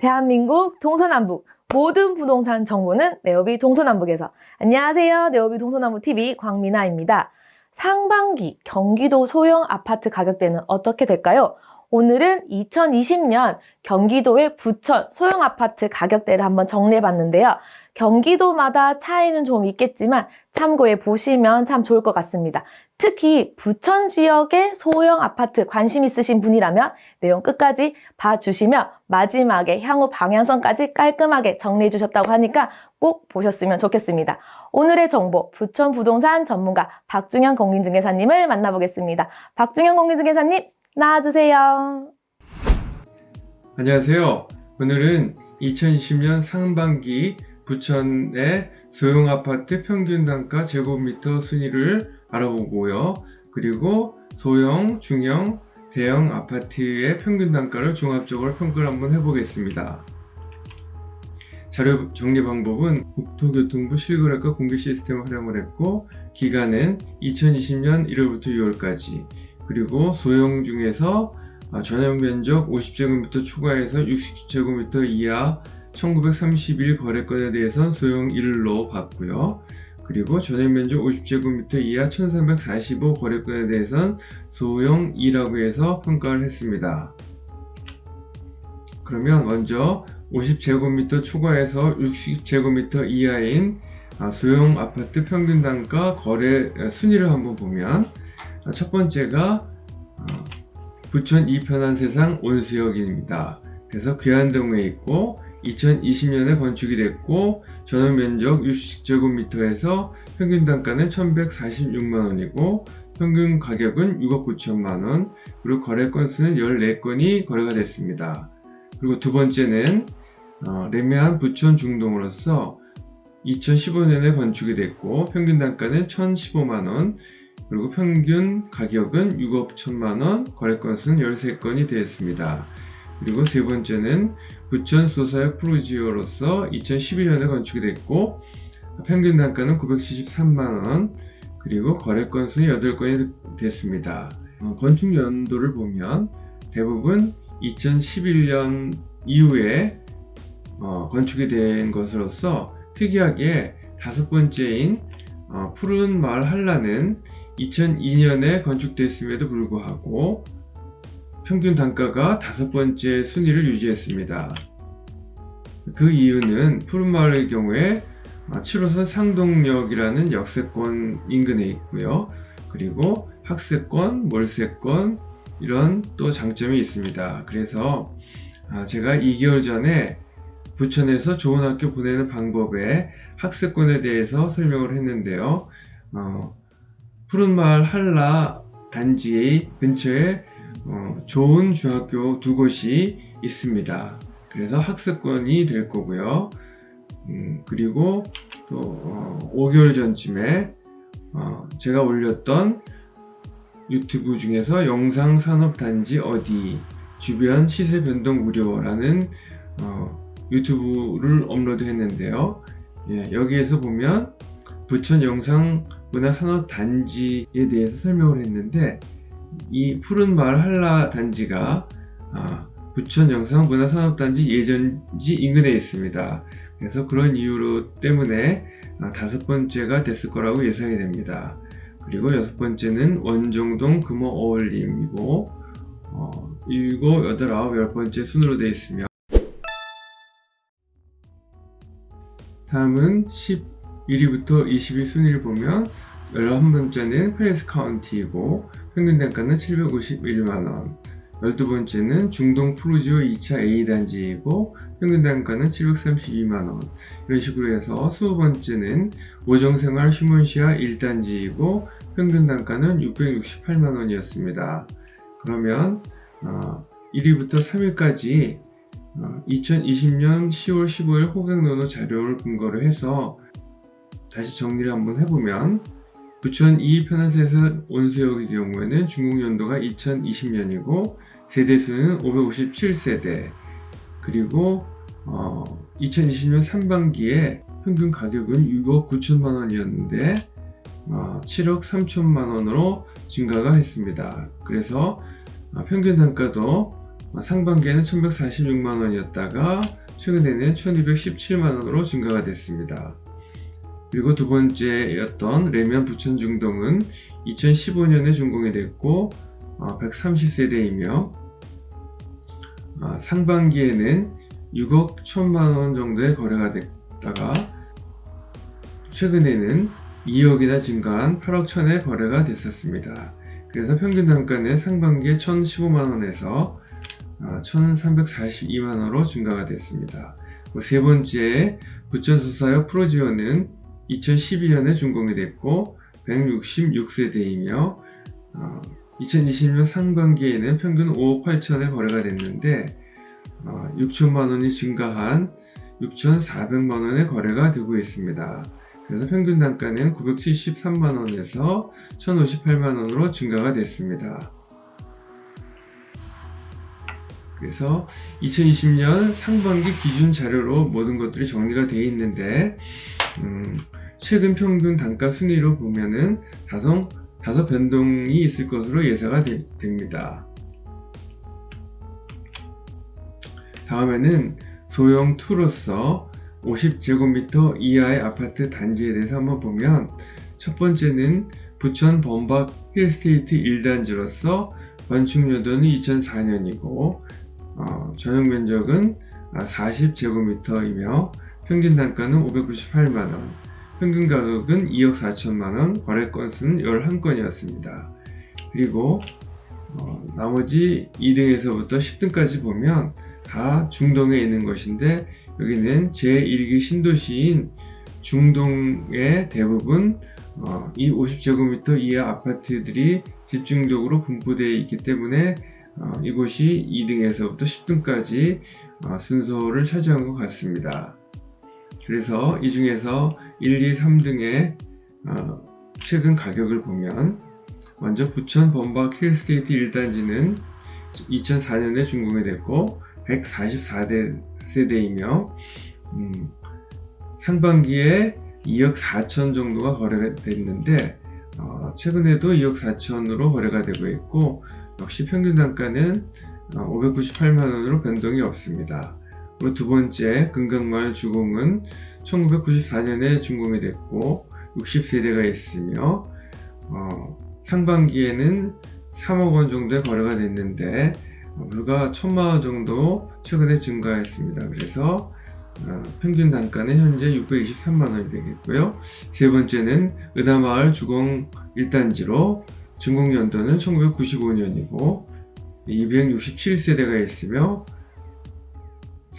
대한민국 동서남북 모든 부동산 정보는 네오비 동서남북에서 안녕하세요. 네오비 동서남북 TV 광미나입니다. 상반기 경기도 소형 아파트 가격대는 어떻게 될까요? 오늘은 2020년 경기도의 부천 소형 아파트 가격대를 한번 정리해 봤는데요. 경기도마다 차이는 좀 있겠지만 참고해 보시면 참 좋을 것 같습니다. 특히 부천 지역의 소형 아파트 관심 있으신 분이라면 내용 끝까지 봐주시면 마지막에 향후 방향성까지 깔끔하게 정리해 주셨다고 하니까 꼭 보셨으면 좋겠습니다. 오늘의 정보 부천 부동산 전문가 박중현 공인중개사님을 만나보겠습니다. 박중현 공인중개사님 나와주세요. 안녕하세요. 오늘은 2020년 상반기 부천의 소형 아파트 평균 단가 제곱미터 순위를 알아보고요. 그리고 소형, 중형, 대형 아파트의 평균 단가를 종합적으로 평가를 한번 해보겠습니다. 자료 정리 방법은 국토교통부 실거래가 공개 시스템을 활용을 했고 기간은 2020년 1월부터 6월까지 그리고 소형 중에서 아, 전용 면적 50제곱미터 초과해서 60제곱미터 이하 1931 거래건에 대해서는 소형 1로 봤고요. 그리고 전용 면적 50제곱미터 이하 1345 거래건에 대해서는 소형 2라고 해서 평가를 했습니다. 그러면 먼저 50제곱미터 초과해서 60제곱미터 이하인 아, 소형 아파트 평균 단가 거래 순위를 한번 보면 아, 첫 번째가 어, 부천 이편한 세상 온수역입니다. 그래서 괴한동에 있고 2020년에 건축이 됐고 전원 면적 60제곱미터에서 평균 단가는 1146만 원이고 평균 가격은 6억 9천만 원 그리고 거래 건수는 14건이 거래가 됐습니다. 그리고 두 번째는 어, 레미안 부천 중동으로서 2015년에 건축이 됐고 평균 단가는 1,015만 원 그리고 평균 가격은 6억 1천만 원 거래 건수는 13건이 되었습니다. 그리고 세 번째는 부천 소사역 프로지오로서 2011년에 건축이 됐고 평균 단가는 973만원 그리고 거래 건수는 8건이 됐습니다. 어, 건축 연도를 보면 대부분 2011년 이후에 어, 건축이 된 것으로서 특이하게 다섯 번째인 어, 푸른 마을 한라는 2002년에 건축됐음에도 불구하고 평균 단가가 다섯 번째 순위를 유지했습니다. 그 이유는 푸른마을의 경우에 7호선 상동역이라는 역세권 인근에 있고요. 그리고 학세권, 몰세권 이런 또 장점이 있습니다. 그래서 아, 제가 2개월 전에 부천에서 좋은 학교 보내는 방법에 학세권에 대해서 설명을 했는데요. 어, 푸른마을 한라 단지 근처에 어, 좋은 중학교 두 곳이 있습니다. 그래서 학습권이 될 거고요. 음, 그리고 또 어, 5개월 전쯤에 어, 제가 올렸던 유튜브 중에서 영상 산업 단지 어디 주변 시세 변동 무료라는 어, 유튜브를 업로드 했는데요. 예, 여기에서 보면 부천 영상 문화 산업 단지에 대해서 설명을 했는데 이 푸른 마을 한라 단지가 아, 부천 영상 문화산업단지 예전지 인근에 있습니다. 그래서 그런 이유로 때문에 아, 다섯 번째가 됐을 거라고 예상이 됩니다. 그리고 여섯 번째는 원정동 금호 어울림이고 어, 일곱, 여덟, 아홉, 열 번째 순으로 되어 있으며 다음은 11위부터 20위 순위를 보면 11번째는 프레스 카운티이고 평균 단가는 751만원 12번째는 중동 프루지오 2차 A단지이고 평균 단가는 732만원 이런 식으로 해서 20번째는 오정생활 휴먼시아 1단지이고 평균 단가는 668만원이었습니다. 그러면 어, 1위부터 3위까지 어, 2020년 10월 15일 호객노노 자료를 근거로 해서 다시 정리를 한번 해보면 부천 2 편안세선 온수역의 경우에는 중국 연도가 2020년이고 세대수는 557세대 그리고 어, 2020년 상반기에 평균 가격은 6억 9천만 원이었는데 어, 7억 3천만 원으로 증가가 했습니다. 그래서 어, 평균 단가도 어, 상반기에는 1146만 원이었다가 최근에는 1217만 원으로 증가가 됐습니다. 그리고 두 번째였던 레면 부천 중동은 2015년에 준공이 됐고 130세대이며 어, 상반기에는 6억 1천만 원 정도의 거래가 됐다가 최근에는 2억이나 증가한 8억 천의 거래가 됐었습니다. 그래서 평균 단가는 상반기에 1,015만 원에서 1,342만 원으로 증가가 됐습니다. 세 번째 부천수사역 프로지오는 2012년에 준공이 됐고 166세대이며 2020년 상반기에는 평균 5억 8천에 거래가 됐는데 6천만 원이 증가한 6,400만 원의 거래가 되고 있습니다. 그래서 평균 단가는 973만 원에서 1,058만 원으로 증가가 됐습니다. 그래서 2020년 상반기 기준 자료로 모든 것들이 정리가 되어 있는데 음, 최근 평균 단가 순위로 보면은 다소, 다소 변동이 있을 것으로 예상가 되- 됩니다. 다음에는 소형 2로서 50제곱미터 이하의 아파트 단지에 대해서 한번 보면 첫 번째는 부천 범박 힐스테이트 1단지로서 건축 연도는 2004년이고 어, 전용 면적은 40제곱미터이며 평균 단가는 598만원, 평균 가격은 2억 4천만 원, 거래 건수는 11건이었습니다. 그리고 어, 나머지 2등에서부터 10등까지 보면 다 중동에 있는 것인데 여기는 제1기 신도시인 중동의 대부분 어, 이 50제곱미터 이하 아파트들이 집중적으로 분포되어 있기 때문에 어, 이곳이 2등에서부터 10등까지 어, 순서를 차지한 것 같습니다. 그래서 이 중에서 1, 2, 3등의 어, 최근 가격을 보면 먼저 부천 범박 힐스테이트 1단지는 2004년에 준공이 됐고 144대 세대이며 음, 상반기에 2억 4천 정도가 거래가 됐는데 어, 최근에도 2억 4천으로 거래가 되고 있고 역시 평균 단가는 598만 원으로 변동이 없습니다. 두 번째 금강마을 주공은 1994년에 준공이 됐고 60세대가 있으며 어, 상반기에는 3억 원 정도의 거래가 됐는데 어, 불과 1000만원 정도 최근에 증가했습니다. 그래서 어, 평균 단가는 현재 623만 원이 되겠고요. 세 번째는 은하마을 주공 1단지로 준공 연도는 1995년이고 267세대가 있으며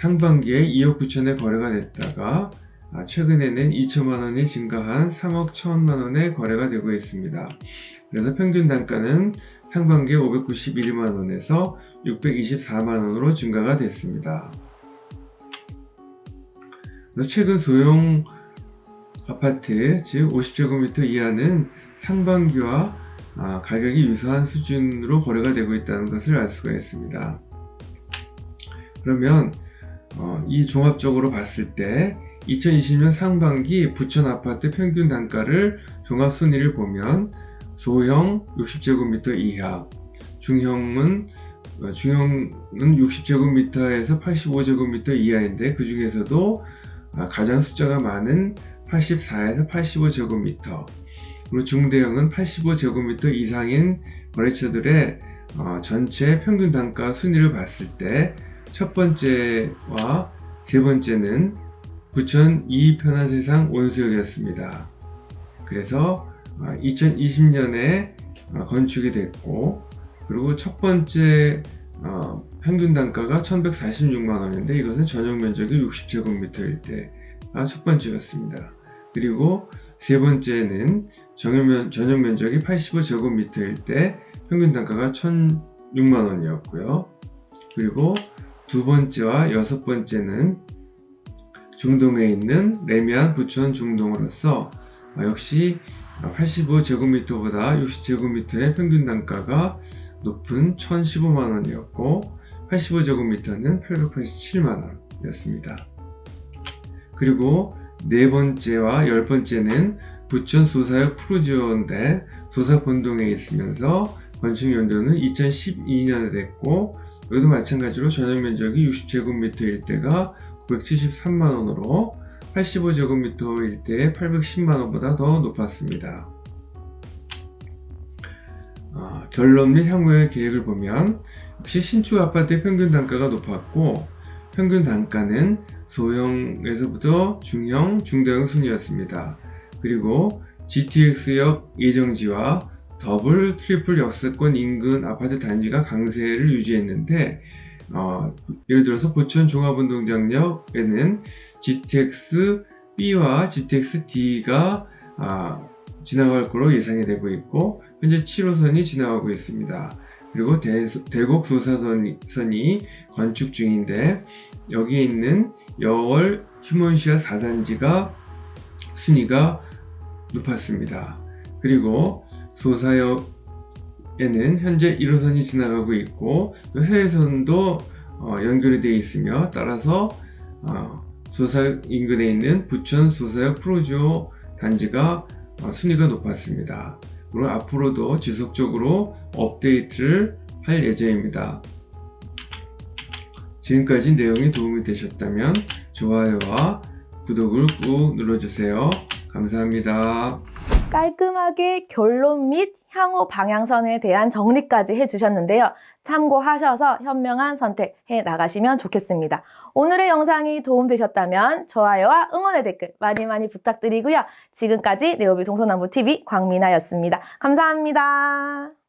상반기에 2억 9천에 거래가 됐다가 아, 최근에는 2천만 원이 증가한 3억 1천만 원에 거래가 되고 있습니다. 그래서 평균 단가는 상반기에 591만 원에서 624만 원으로 증가가 됐습니다. 최근 소형 아파트, 즉 50제곱미터 이하는 상반기와 아, 가격이 유사한 수준으로 거래가 되고 있다는 것을 알 수가 있습니다. 그러면 어, 이 종합적으로 봤을 때 2020년 상반기 부천 아파트 평균 단가를 종합 순위를 보면 소형 60제곱미터 이하, 중형은 어, 중형은 60제곱미터에서 85제곱미터 이하인데 그 중에서도 아, 가장 숫자가 많은 84에서 85제곱미터, 그리고 중대형은 85제곱미터 이상인 거래처들의 어, 전체 평균 단가 순위를 봤을 때 첫 번째와 세 번째는 부천 이 편한 세상 온수역이었습니다. 그래서 2020년에 어, 건축이 됐고 그리고 첫 번째 어, 평균 단가가 1146만 원인데 이것은 전용 면적이 60제곱미터일 때가 첫 번째였습니다. 그리고 세 번째는 전용 면적이 85제곱미터일 때 평균 단가가 1006만 원이었고요. 그리고 두 번째와 여섯 번째는 중동에 있는 레미안 부천 중동으로서 어, 역시 85제곱미터보다 60제곱미터의 평균 단가가 높은 1015만 원이었고 85제곱미터는 887만 원이었습니다. 그리고 네 번째와 열 번째는 부천 소사역 프로지오인데 소사 본동에 있으면서 건축 연도는 2012년에 됐고 여기도 마찬가지로 전용 면적이 60제곱미터일 때가 973만 원으로 85제곱미터일 때 810만 원보다 더 높았습니다. 아, 결론 및 향후의 계획을 보면 역시 신축 아파트의 평균 단가가 높았고 평균 단가는 소형에서부터 중형, 중대형 순이었습니다. 그리고 GTX역 예정지와 더블, 트리플 역세권 인근 아파트 단지가 강세를 유지했는데 어, 예를 들어서 부천 종합운동장역에는 GTX B와 GTX D가 아, 지나갈 것으로 예상이 되고 있고 현재 7호선이 지나가고 있습니다. 그리고 대, 대곡 소사선이 건축 중인데 여기 있는 여월 휴먼시아 4단지가 순위가 높았습니다. 그리고 소사역에는 현재 1호선이 지나가고 있고 또 해외선도 어, 연결이 되어 있으며 따라서 어, 소사역 인근에 있는 부천 소사역 프로지오 단지가 어, 순위가 높았습니다. 그리고 앞으로도 지속적으로 업데이트를 할 예정입니다. 지금까지 내용이 도움이 되셨다면 좋아요와 구독을 꾹 눌러주세요. 감사합니다. 깔끔하게 결론 및 향후 방향선에 대한 정리까지 해주셨는데요. 참고하셔서 현명한 선택해 나가시면 좋겠습니다. 오늘의 영상이 도움되셨다면 좋아요와 응원의 댓글 많이 많이 부탁드리고요. 지금까지 네오비 동서남부 TV 광미나였습니다. 감사합니다.